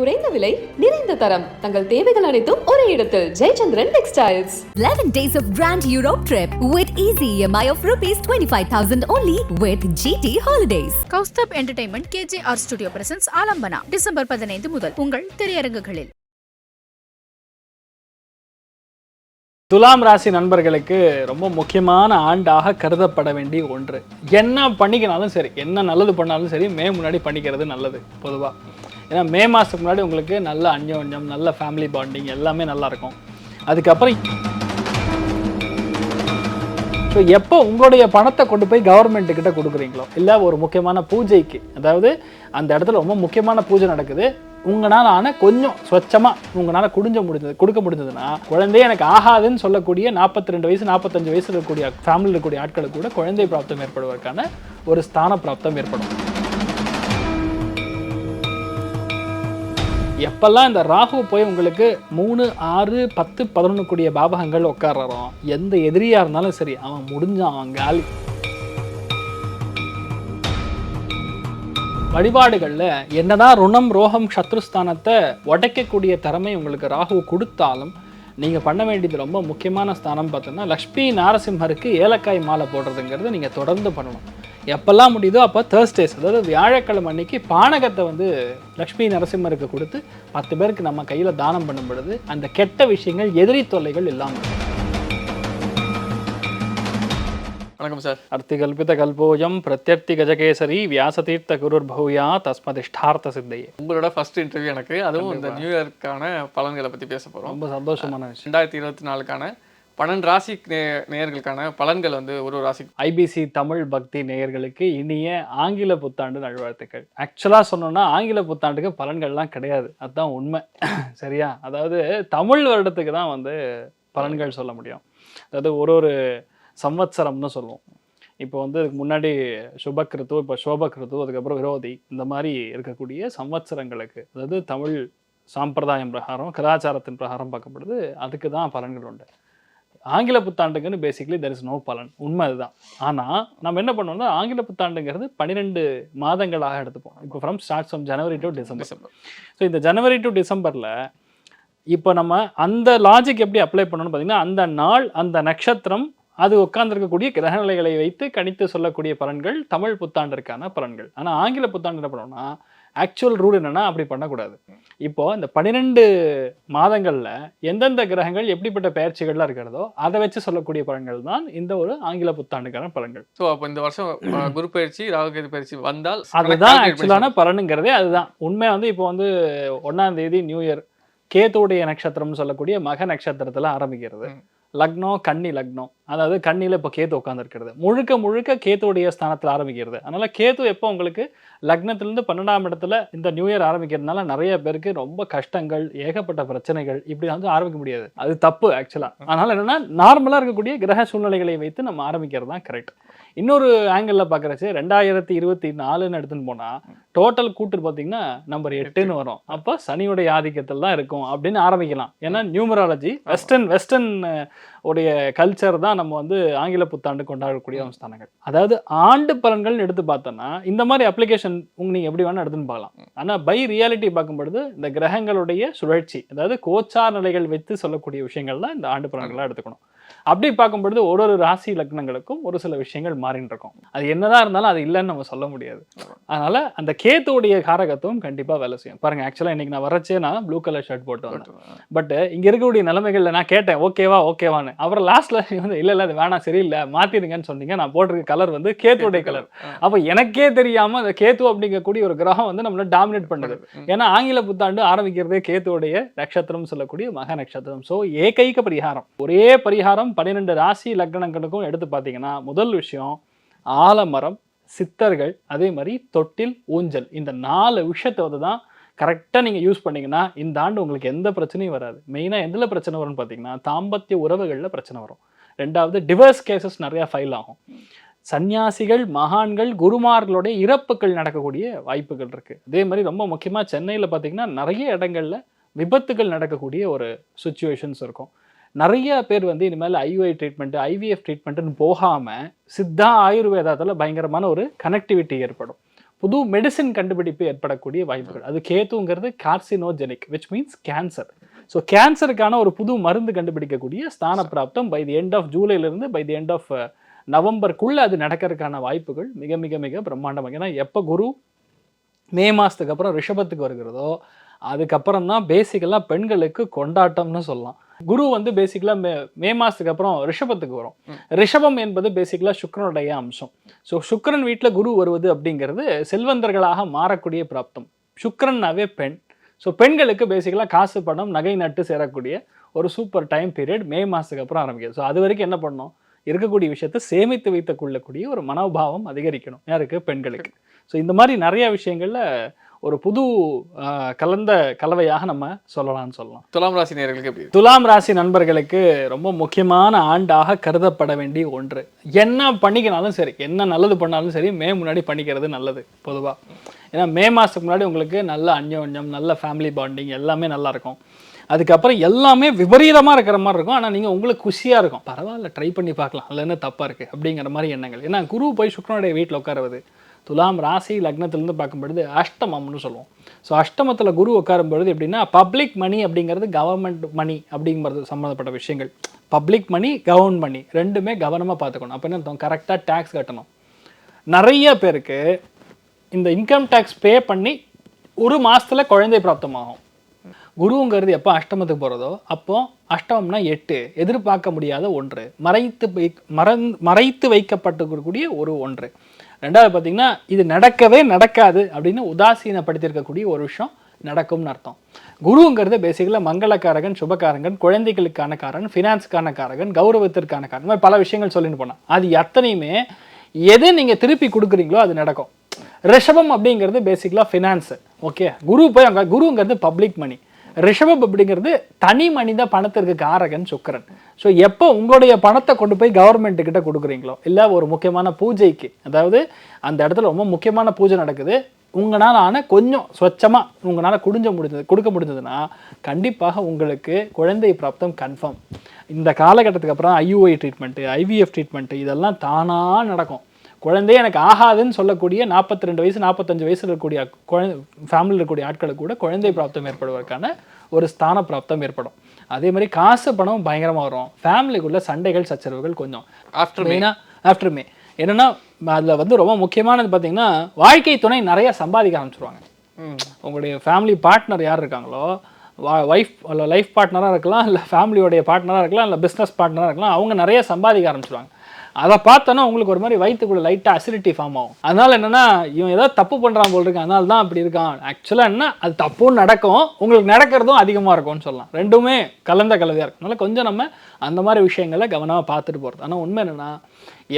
குறைந்த விலை நிறைந்த தரம். தங்கள் தேவைகள் அனைத்தும் ஒரே இடத்தில். Jayachandran textiles 11 days of Grand Europe trip with easy EMI of rupees 25,000 only with GT Holidays. Kaustubh entertainment KJR studio presents Aalambana December பதினைந்து முதல். உங்கள் திரையரங்குகளில். துலாம் ராசி நண்பர்களுக்கு ரொம்ப முக்கியமான ஆண்டாக கருதப்பட வேண்டிய ஒன்று. என்ன பண்ணிக்கினாலும் சரி என்ன நல்லது பண்ணாலும் சரி மே முன்னாடி பண்ணிக்கிறது நல்லது பொதுவாக ஏன்னா மே மாதத்துக்கு முன்னாடி உங்களுக்கு நல்ல அந்யோன்யம் நல்ல ஃபேமிலி பாண்டிங் எல்லாமே நல்லாயிருக்கும் அதுக்கப்புறம் ஸோ எப்போ உங்களுடைய பணத்தை கொண்டு போய் கவர்மெண்ட்டு கிட்ட கொடுக்குறீங்களோ இல்லை ஒரு முக்கியமான பூஜைக்கு அதாவது அந்த இடத்துல ரொம்ப முக்கியமான பூஜை நடக்குது உங்களால் ஆன கொஞ்சம் ஸ்வச்சமாக உங்களால் குடிஞ்ச முடிஞ்சது கொடுக்க முடிஞ்சதுன்னா குழந்தையே எனக்கு ஆகாதுன்னு சொல்லக்கூடிய நாற்பத்தி ரெண்டு வயசு நாற்பத்தஞ்சு வயசில் இருக்கக்கூடிய ஃபேமிலியில் இருக்கக்கூடிய ஆட்களுக்கு கூட குழந்தை பிராப்தம் ஏற்படுவதற்கான ஒரு ஸ்தான பிராப்தம் ஏற்படும். எப்பெல்லாம் இந்த ராகு போய் உங்களுக்கு மூணு ஆறு பத்து பதினொன்று கூடிய பாபகங்கள் உட்கார்றோம் எந்த எதிரியாக இருந்தாலும் சரி அவன் முடிஞ்சான் அவன் காலி. வழிபாடுகளில் என்னதான் ருணம் ரோகம் சத்ருஸ்தானத்தை உடைக்கக்கூடிய திறமை உங்களுக்கு ராகு கொடுத்தாலும் நீங்கள் பண்ண வேண்டியது ரொம்ப முக்கியமான ஸ்தானம் பார்த்தோன்னா லக்ஷ்மி நாரசிம்மருக்கு ஏலக்காய் மாலை போடுறதுங்கிறது நீங்கள் தொடர்ந்து பண்ணணும் எப்போல்லாம் முடியுதோ அப்போ தேர்ஸ்டேஸ் அதாவது வியாழக்கிழமை அன்னைக்கு பானகத்தை வந்து லக்ஷ்மி நரசிம்மருக்கு கொடுத்து பத்து பேருக்கு நம்ம கையில் தானம் பண்ணும் பொழுது அந்த கெட்ட விஷயங்கள் எதிரி தொல்லைகள் இல்லாமல் இருக்கும். வணக்கம் சார். அர்த்திகல்பித கல்போயம் பிரத்யர்த்தி கஜகேசரி வியாசதீர்த்த குருர் பௌயா தஸ்மதிஷ்டார்த்த சித்தையே உங்களோட ஃபர்ஸ்ட் இன்டர்வியூ எனக்கு. அதுவும் இந்த நியூ இயர்க்கான பலன்களை பற்றி பேச போகிறோம் ரொம்ப சந்தோஷமான விஷயம். ரெண்டாயிரத்தி இருபத்தி நாலுக்கான பன்னெண்டு ராசி நே- நேயர்களுக்கான பலன்கள் வந்து ஒரு ஒரு ராசி ஐபிசி தமிழ் பக்தி நேயர்களுக்கு இனிய ஆங்கில புத்தாண்டு நல்வாழ்த்துக்கள். ஆக்சுவலாக சொன்னோன்னா ஆங்கில புத்தாண்டுக்கு பலன்கள்லாம் கிடையாது. அதுதான் உண்மை. சரியா? அதாவது தமிழ் வருடத்துக்கு தான் வந்து பலன்கள் சொல்ல முடியும். அதாவது ஒரு ஒரு சம்வத்சரம்னு சொல்லுவோம். இப்போ வந்து இதுக்கு முன்னாடி சுபக்கிருத்து இப்போ சோபக்கிருத்து அதுக்கப்புறம் விரோதி இந்த மாதிரி இருக்கக்கூடிய சம்வத்சரங்களுக்கு அதாவது தமிழ் சாம்பிரதாயம் பிரகாரம் கலாச்சாரத்தின் பிரகாரம் பார்க்கப்படுது. அதுக்கு தான் பலன்கள் உண்டு. ஆங்கில புத்தாண்டுக்குன்னு பேசிக்கலி தெர் இஸ் நோ பலன். உண்மை அதுதான். ஆனால் நம்ம என்ன பண்ணோம்னா ஆங்கில புத்தாண்டுங்கிறது பன்னிரெண்டு மாதங்களாக எடுத்துப்போம். இப்போ from starts from January to December December so இந்த ஜனவரி டு டிசம்பரில் இப்போ நம்ம அந்த லாஜிக் எப்படி அப்ளை பண்ணணும்னு பார்த்தீங்கன்னா அந்த நாள் அந்த நட்சத்திரம் அது உட்கார்ந்திருக்கக்கூடிய கிரகநிலைகளை வைத்து கணித்து சொல்லக்கூடிய பலன்கள் தமிழ் புத்தாண்டிற்கான பலன்கள். ஆனால் ஆங்கில புத்தாண்டு என்ன பண்ணோம்னா ஆக்சுவல் ரூல் என்னன்னா அப்படி பண்ணக்கூடாது. இப்போ இந்த பன்னிரெண்டு மாதங்களில் எந்தெந்த கிரகங்கள் எப்படிப்பட்ட பெயர்ச்சிகள்லாம் இருக்கிறதோ அதை வச்சு சொல்லக்கூடிய பலன்கள் தான் இந்த ஒரு ஆங்கில புத்தாண்டுக்கான பலன்கள். ஸோ அப்போ இந்த வருஷம் குரு பயிற்சி ராகுகேது பயிற்சி வந்தால் அதுதான் ஆக்சுவலான பலனுங்கிறதே அதுதான். உண்மை வந்து இப்போ வந்து ஒன்னாம் தேதி நியூ இயர் கேத்துடைய நட்சத்திரம்னு சொல்லக்கூடிய மக நட்சத்திரத்துல ஆரம்பிக்கிறது. லக்னம் கன்னி லக்னம் அதாவது கண்ணியில் இப்போ கேத்து உட்காந்துருக்கிறது முழுக்க முழுக்க கேத்துடைய ஸ்தானத்தில் ஆரம்பிக்கிறது. அதனால கேத்து எப்போ உங்களுக்கு லக்னத்திலேருந்து பன்னெண்டாம் இடத்துல இந்த நியூ இயர் ஆரம்பிக்கிறதுனால நிறைய பேருக்கு ரொம்ப கஷ்டங்கள் ஏகப்பட்ட பிரச்சனைகள் இப்படி வந்து ஆரம்பிக்க முடியாது. அது தப்பு ஆக்சுவலாக அதனால என்னன்னா நார்மலாக இருக்கக்கூடிய கிரக சூழ்நிலைகளை வைத்து நம்ம ஆரம்பிக்கிறது தான் கரெக்ட் இன்னொரு ஆங்கிளில் பார்க்குறச்சு ரெண்டாயிரத்தி இருபத்தி நாலுன்னு எடுத்துன்னு போனால் டோட்டல் கூட்டு பார்த்தீங்கன்னா நம்பர் எட்டுன்னு வரும். அப்போ சனியுடைய ஆதிக்கத்தில் தான் இருக்கும் அப்படின்னு ஆரம்பிக்கலாம். ஏன்னா நியூமராலஜி வெஸ்டர்ன் வெஸ்டர்ன் உடைய கல்ச்சர் தான் நம்ம வந்து ஆங்கில புத்தாண்டு கொண்டாடக்கூடிய ஸ்தானங்கள் அதாவது ஆண்டு பலன்கள்னு எடுத்து பார்த்தோன்னா இந்த மாதிரி அப்ளிகேஷன் உங்க நீங்கள் எப்படி வேணால் எடுத்துன்னு பார்க்கலாம். ஆனால் பை ரியாலிட்டி பார்க்கும்பொழுது இந்த கிரகங்களுடைய சுழற்சி அதாவது கோச்சார் நிலைகள் வைத்து சொல்லக்கூடிய விஷயங்கள் தான் இந்த ஆண்டு பலன்களாக எடுத்துக்கணும். அப்படி பார்க்கும்பொழுது ஒரு ஒரு ராசி லக்னங்களுக்கும் ஒரு சில விஷயங்கள் மாறின்னு இருக்கும். அது என்னதான் இருந்தாலும் அது இல்லைன்னு நம்ம சொல்ல முடியாது. அதனால அந்த கேத்துடைய காரகத்துவம் கண்டிப்பா வேலை செய்யும். பாருங்க ஆக்சுவலா இன்னைக்கு நான் வரச்சே நான் ப்ளூ கலர் ஷர்ட் போட்டு வந்தேன். பட் இங்க இருக்கக்கூடிய நிலைமைகள்ல நான் கேட்டேன் ஓகேவா ஓகேவான்னு அப்புறம் லாஸ்ட்ல வந்து இல்ல இல்ல அது வேணாம் சரியில்லை மாத்திடுங்கன்னு சொன்னீங்க. நான் போட்டிருக்க கலர் வந்து கேத்துடைய கலர் அப்ப எனக்கே தெரியாம அந்த கேத்து அப்படிங்கக்கூடிய ஒரு கிரகம் வந்து நம்மள டாமினேட் பண்ணுது. ஏன்னா ஆங்கில புத்தாண்டு ஆரம்பிக்கிறதே கேத்துவுடைய நட்சத்திரம் சொல்லக்கூடிய மக நட்சத்திரம். ஸோ ஏகைக பரிகாரம். ஒரே பரிகாரம் பன்னிரெண்டு ராசி லக்னங்களுக்கும் எடுத்து பார்த்தீங்கன்னா முதல் விஷயம் ஆலமரம் சித்தர்கள் அதே மாதிரி தொட்டில் ஊஞ்சல். இந்த நாலு விஷயத்தை வந்து தான் கரெக்டாக நீங்கள் யூஸ் பண்ணிங்கன்னா இந்த ஆண்டு உங்களுக்கு எந்த பிரச்சனையும் வராது. மெயினாக எதில் பிரச்சனை வரும்னு பார்த்தீங்கன்னா தாம்பத்திய உறவுகளில் பிரச்சனை வரும். ரெண்டாவது டிவர்ஸ் கேசஸ் நிறையா ஃபைல் ஆகும். சன்னியாசிகள் மகான்கள் குருமார்களுடைய இறப்புகள் நடக்கக்கூடிய வாய்ப்புகள் இருக்குது அதே மாதிரி ரொம்ப முக்கியமாக சென்னையில் பார்த்தீங்கன்னா நிறைய இடங்கள்ல விபத்துகள் நடக்கக்கூடிய ஒரு சுச்சுவேஷன்ஸ் இருக்கும். நிறைய பேர் வந்து இனிமேல் ஐயுஐ ட்ரீட்மெண்ட் ஐவிஎஃப் ட்ரீட்மெண்ட்டுன்னு போகாமல் சித்தா ஆயுர்வேதத்தில் பயங்கரமான ஒரு கனெக்டிவிட்டி ஏற்படும். புது மெடிசின் கண்டுபிடிப்பு ஏற்படக்கூடிய வாய்ப்புகள். அது கேத்துங்கிறது carcinogenic which means cancer so கேன்சருக்கான ஒரு புது மருந்து கண்டுபிடிக்கக்கூடிய ஸ்தான பிராப்தம் பை தி எண்ட் ஆஃப் ஜூலைலேருந்து by the end of uh, நவம்பருக்குள்ளே அது நடக்கிறதுக்கான வாய்ப்புகள் மிக மிக மிக பிரம்மாண்டமாக. ஏன்னா எப்போ குரு மே மாதத்துக்கு அப்புறம் ரிஷபத்துக்கு வருகிறதோ அதுக்கப்புறம் தான் பேசிக்கலாக பெண்களுக்கு கொண்டாட்டம்னு சொல்லலாம். குரு வந்து பேசிக்கலாக மே மே மாதத்துக்கு அப்புறம் ரிஷபத்துக்கு வரும். ரிஷபம் என்பது பேசிக்கலாக சுக்கிரனுடைய அம்சம். ஸோ சுக்கிரன் வீட்டில் குரு வருவது அப்படிங்கிறது செல்வந்தர்களாக மாறக்கூடிய பிராப்தம். சுக்கரன்னாவே பெண். ஸோ பெண்களுக்கு பேசிக்கலாக காசு பணம் நகை நட்டு சேரக்கூடிய ஒரு சூப்பர் டைம் பீரியட் மே மாதத்துக்கு அப்புறம் ஆரம்பிக்கும் ஸோ அது வரைக்கும் என்ன பண்ணணும்? இருக்கக்கூடிய விஷயத்தை சேமித்து வைத்துக் கொள்ளக்கூடிய ஒரு மனோபாவம் அதிகரிக்கணும். யாருக்கு? பெண்களுக்கு. ஸோ இந்த மாதிரி நிறைய விஷயங்களில் ஒரு புது கலந்த கலவையாக நம்ம சொல்லலாம்னு சொல்லலாம். துலாம் ராசி நேயர்களுக்கு எப்படி? துலாம் ராசி நண்பர்களுக்கு ரொம்ப முக்கியமான ஆண்டாக கருதப்பட வேண்டிய ஒன்று. என்ன பண்ணிக்கினாலும் சரி என்ன நல்லது பண்ணாலும் சரி மே முன்னாடி பண்ணிக்கிறது நல்லது பொதுவாக ஏன்னா மே மாதத்துக்கு முன்னாடி உங்களுக்கு நல்ல அந்யோன்யம் நல்ல ஃபேமிலி பாண்டிங் எல்லாமே நல்லா இருக்கும். அதுக்கப்புறம் எல்லாமே விபரீதமாக இருக்கிற மாதிரி இருக்கும். ஆனால் நீங்கள் உங்களுக்கு குஷியாக இருக்கும். பரவாயில்ல ட்ரை பண்ணி பார்க்கலாம். அதில் என்ன தப்பாக இருக்குது அப்படிங்கிற மாதிரி எண்ணங்கள். ஏன்னா குரு போய் சுக்கரனுடைய வீட்டில் உட்காருவது துலாம் ராசி லக்னத்திலேருந்து பார்க்கும்பொழுது அஷ்டமம்னு சொல்லுவோம். ஸோ அஷ்டமத்தில் குரு உட்காரும் பொழுது எப்படின்னா பப்ளிக் மணி அப்படிங்கிறது கவர்மெண்ட் மணி அப்படிங்கிறது சம்மந்தப்பட்ட விஷயங்கள். பப்ளிக் மணி கவர்மெண்ட் மணி ரெண்டுமே கவனமாக பார்த்துக்கணும். அப்போ என்ன அர்த்தம்? கரெக்டாக டேக்ஸ் கட்டணும். நிறைய பேருக்கு இந்த இன்கம் டேக்ஸ் பே பண்ணி ஒரு மாசத்துல குழந்தை பிராப்தமாகும். குருங்கிறது எப்போ அஷ்டமத்துக்கு போகிறதோ அப்போ அஷ்டமம்னா எட்டு. எதிர்பார்க்க முடியாத ஒன்று. மறைத்து மறந் மறைத்து வைக்கப்பட்டிருக்கக்கூடிய ஒரு ஒன்று. ரெண்டாவது பார்த்தீங்கன்னா இது நடக்கவே நடக்காது அப்படின்னு உதாசீனப்படுத்தியிருக்கக்கூடிய ஒரு விஷயம் நடக்கும்னு அர்த்தம். குருங்கிறது பேசிக்கலாக மங்களக்காரகன் சுபகாரகன் குழந்தைகளுக்கான காரகன் ஃபினான்ஸுக்கான காரகன் கௌரவத்திற்கான காரகன் பல விஷயங்கள் சொல்லிட்டு போனேன் அது எத்தனையுமே எது நீங்கள் திருப்பி கொடுக்குறீங்களோ அது நடக்கும். ரிஷபம் அப்படிங்கிறது பேசிக்கலாக ஃபினான்ஸு ஓகே குரு போய் அங்கே குருங்கிறது பப்ளிக் மணி ரிஷபம் அப்படிங்கிறது தனி மனித பணத்திற்கு காரகன் சுக்கரன். ஸோ எப்போ உங்களுடைய பணத்தை கொண்டு போய் கவர்மெண்ட்டு கிட்ட கொடுக்குறீங்களோ இல்லை ஒரு முக்கியமான பூஜைக்கு அதாவது அந்த இடத்துல ரொம்ப முக்கியமான பூஜை நடக்குது உங்களால் ஆன கொஞ்சம் சொச்சமாக உங்களால் குடிஞ்ச முடிஞ்சது கொடுக்க முடிஞ்சதுன்னா கண்டிப்பாக உங்களுக்கு குழந்தை பிராப்தம் கன்ஃபார்ம் இந்த காலகட்டத்துக்கு அப்புறம் ஐயூஐ ட்ரீட்மெண்ட்டு ஐவிஎஃப் ட்ரீட்மெண்ட்டு இதெல்லாம் தானாக நடக்கும். குழந்தையே எனக்கு ஆகாதுன்னு சொல்லக்கூடிய நாற்பத்தி ரெண்டு வயசு நாற்பத்தஞ்சு வயசுல இருக்கக்கூடிய குழந்தை ஃபேமிலியில் இருக்கக்கூடிய ஆட்களுக்கு கூட குழந்தை பிராப்தம் ஏற்படுவதற்கான ஒரு ஸ்தான பிராப்தம் ஏற்படும். அதே மாதிரி காசு பணம் பயங்கரமாக வரும். ஃபேமிலிக்குள்ள சண்டைகள் சச்சரவுகள் கொஞ்சம். May. மெயினாக ஆஃப்டர் மே என்னன்னா அதில் வந்து ரொம்ப முக்கியமானது பார்த்தீங்கன்னா வாழ்க்கை துணை நிறைய சம்பாதிக்க ஆரம்பிச்சிருவாங்க. உங்களுடைய ஃபேமிலி பார்ட்னர் யார் இருக்காங்களோ ஒய்ஃப் இல்லை லைஃப் பார்ட்னராக இருக்கலாம் இல்லை ஃபேமிலியோடைய பார்ட்னராக இருக்கலாம் இல்லை பிஸ்னஸ் பார்ட்னராக இருக்கலாம் அவங்க நிறைய சம்பாதிக்க ஆரம்பிச்சிருவாங்க. அதை பார்த்தோன்னா உங்களுக்கு ஒரு மாதிரி வயிற்றுக்குள்ள லைட்டாக அசிடிட்டி ஃபார்ம் ஆகும். அதனால் என்னென்னா இவன் ஏதாவது தப்பு பண்ணுறான் போல் இருக்கு. அதனால தான் அப்படி இருக்கான். ஆக்சுவலாக என்ன? அது தப்பும் நடக்கும். உங்களுக்கு நடக்கிறதும் அதிகமாக இருக்கும்னு சொல்லலாம். ரெண்டுமே கலந்த கலவையாக இருக்கும். அதனால் கொஞ்சம் நம்ம அந்த மாதிரி விஷயங்களை கவனமாக பார்த்துட்டு போகிறது ஆனால் உண்மை என்னென்னா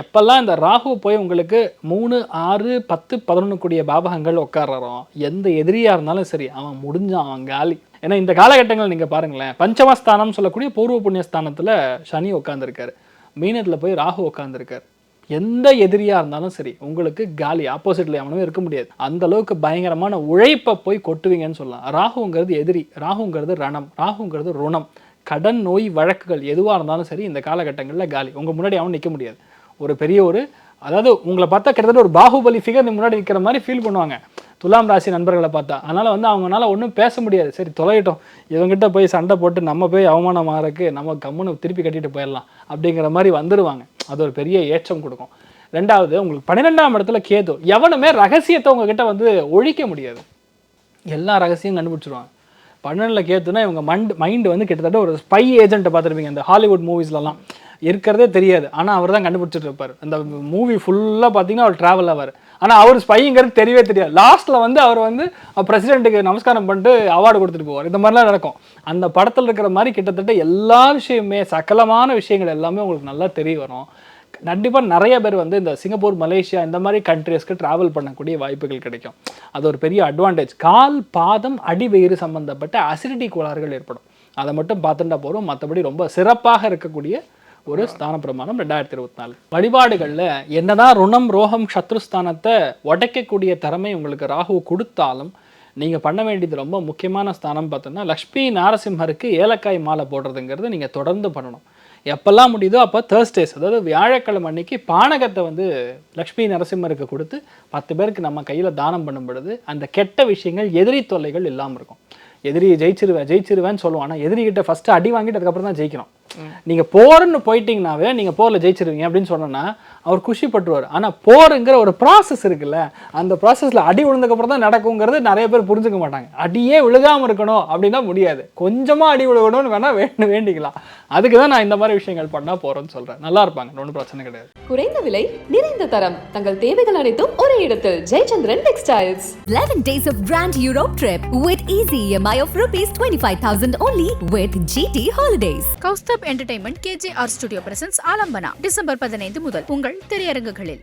எப்பெல்லாம் இந்த ராகு போய் உங்களுக்கு மூணு ஆறு பத்து பதினொன்று கூடிய பாபகங்கள் உட்கார்றோம் எந்த எதிரியாக இருந்தாலும் சரி அவன் முடிஞ்சான் அவன் காலி. ஏன்னா இந்த காலகட்டங்கள் நீங்கள் பாருங்களேன் பஞ்சமஸ்தானம் சொல்லக்கூடிய பூர்வ புண்ணியஸ்தானத்தில் சனி உட்காந்துருக்காரு மீனத்தில் போய் ராகு உட்காந்துருக்கார் எந்த எதிரியாக இருந்தாலும் சரி உங்களுக்கு காலி ஆப்போசிட்டில் எவனும் இருக்க முடியாது. அந்த அளவுக்கு பயங்கரமான உழைப்பை போய் கொட்டுவீங்கன்னு சொல்லலாம். ராகுங்கிறது எதிரி ராகுங்கிறது ரணம் ராகுங்கிறது ருணம். கடன் நோய் வழக்குகள் எதுவாக இருந்தாலும் சரி இந்த காலகட்டங்களில் காலி. உங்கள் முன்னாடி அவன் நிற்க முடியாது. ஒரு பெரிய ஒரு அதாவது உங்களை பார்த்தா கிட்டத்தட்ட ஒரு பாகுபலி ஃபிகர் முன்னாடி நிற்கிற மாதிரி ஃபீல் பண்ணுவாங்க. துலாம் ராசி நண்பர்களை பார்த்தா அதனால் வந்து அவங்களால ஒன்றும் பேச முடியாது. சரி தொலையிட்டோம். இவங்ககிட்ட போய் சண்டை போட்டு நம்ம போய் அவமானம் ஆகிறதுக்கு நம்ம கம்முன்னு திருப்பி கட்டிட்டு போயிடலாம் அப்படிங்கிற மாதிரி வந்துடுவாங்க அது ஒரு பெரிய ஏற்றம் கொடுக்கும். ரெண்டாவது உங்களுக்கு பன்னிரெண்டாம் இடத்துல கேது. எவனுமே ரகசியத்தை உங்ககிட்ட வந்து ஒழிக்க முடியாது. எல்லா ரகசியம் கண்டுபிடிச்சிருவாங்க. பன்னெண்டில் கேத்துனா இவங்க மண்ட் மைண்டு வந்து கிட்டத்தட்ட ஒரு ஸ்பை ஏஜென்ட்டை பார்த்துருப்பீங்க இந்த ஹாலிவுட் மூவிஸ்லலாம் இருக்கிறதே தெரியாது. ஆனால் அவர் தான் கண்டுபிடிச்சிட்டு இருப்பார். அந்த மூவி ஃபுல்லாக பார்த்தீங்கன்னா அவர் ட்ராவல் ஆவார். ஆனால் அவர் ஸ்பைங்கிறது தெரியவே தெரியாது. லாஸ்ட்டில் வந்து அவர் வந்து பிரசிடென்ட்டுக்கு நமஸ்காரம் பண்ணிட்டு அவார்டு கொடுத்துட்டு போவார். இந்த மாதிரிலாம் நடக்கும். அந்த படத்தில் இருக்கிற மாதிரி கிட்டத்தட்ட எல்லா விஷயமே சகலமான விஷயங்கள் எல்லாமே உங்களுக்கு நல்லா தெரிய வரும். கண்டிப்பாக நிறைய பேர் வந்து இந்த சிங்கப்பூர் மலேசியா இந்த மாதிரி கண்ட்ரீஸ்க்கு ட்ராவல் பண்ணக்கூடிய வாய்ப்புகள் கிடைக்கும். அது ஒரு பெரிய அட்வான்டேஜ் கால் பாதம் அடிவயிறு சம்மந்தப்பட்ட அசிடிட்டி கோளாறுகள் ஏற்படும். அதை மட்டும் பார்த்துட்டா போகிறோம் மற்றபடி ரொம்ப சிறப்பாக இருக்கக்கூடிய ஒரு ஸ்தான பிரமாணம் ரெண்டாயிரத்தி இருபத்தி நாலு. வழிபாடுகளில் என்னதான் ருணம் ரோகம் சத்ருஸ்தானத்தை உடைக்கக்கூடிய திறமை உங்களுக்கு ராகு கொடுத்தாலும் நீங்கள் பண்ண வேண்டியது ரொம்ப முக்கியமான ஸ்தானம் பார்த்தோன்னா லக்ஷ்மி நாரசிம்மருக்கு ஏலக்காய் மாலை போடுறதுங்கிறது நீங்கள் தொடர்ந்து பண்ணணும். எப்பெல்லாம் முடியுதோ அப்போ தேர்ஸ்டேஸ் அதாவது வியாழக்கிழமை அன்னைக்கு பானகத்தை வந்து லக்ஷ்மி நரசிம்மருக்கு கொடுத்து பத்து பேருக்கு நம்ம கையில் தானம் பண்ணும் பொழுது அந்த கெட்ட விஷயங்கள் எதிரி தொல்லைகள் இல்லாமல் இருக்கும். எதிரி ஜெயிச்சிருவேன் ஜெயிச்சிருவேன்னு சொல்லுவோம். ஆனால் எதிரிகிட்ட ஃபஸ்ட்டு அடி வாங்கிட்டு அதுக்கப்புறம் தான் ஜெயிக்கிறோம் நீங்கள் போர்னு போயிட்டீங்கனாவே நீங்கள் போரில் ஜெயிச்சிருவீங்க அப்படின்னு சொன்னோன்னா அவர் குஷிப்பட்டுருவார். ஆனால் போருங்கிற ஒரு ப்ராசஸ் இருக்குல்ல அந்த ப்ராசஸில் அடி விழுந்ததுக்கப்புறம் தான் நடக்குங்கிறது நிறைய பேர் புரிஞ்சுக்க மாட்டாங்க. அடியே விழுகாமல் இருக்கணும் அப்படின்னா முடியாது. கொஞ்சமாக அடி விழுகணும்னு வேணால் வேண்டு வேண்டிக்கலாம். அதுக்கு தான் நான் இந்த மாதிரி விஷயங்கள் பண்ணால் போகிறேன்னு சொல்கிறேன் நல்லா இருப்பாங்க ஒன்றும் பிரச்சனை கிடையாது. குறைந்த விலை நிறைந்த தரம். தங்கள் தேவைகள் அனைத்தும் ஒரே இடத்தில். Jayachandran textiles 11 days of Grand Europe trip with easy EMI of rupees 25,000 only with GT Holidays. Kaustubh entertainment KJR studio presents Aalambana December பதினைந்து முதல். உங்கள் திரையரங்குகளில்.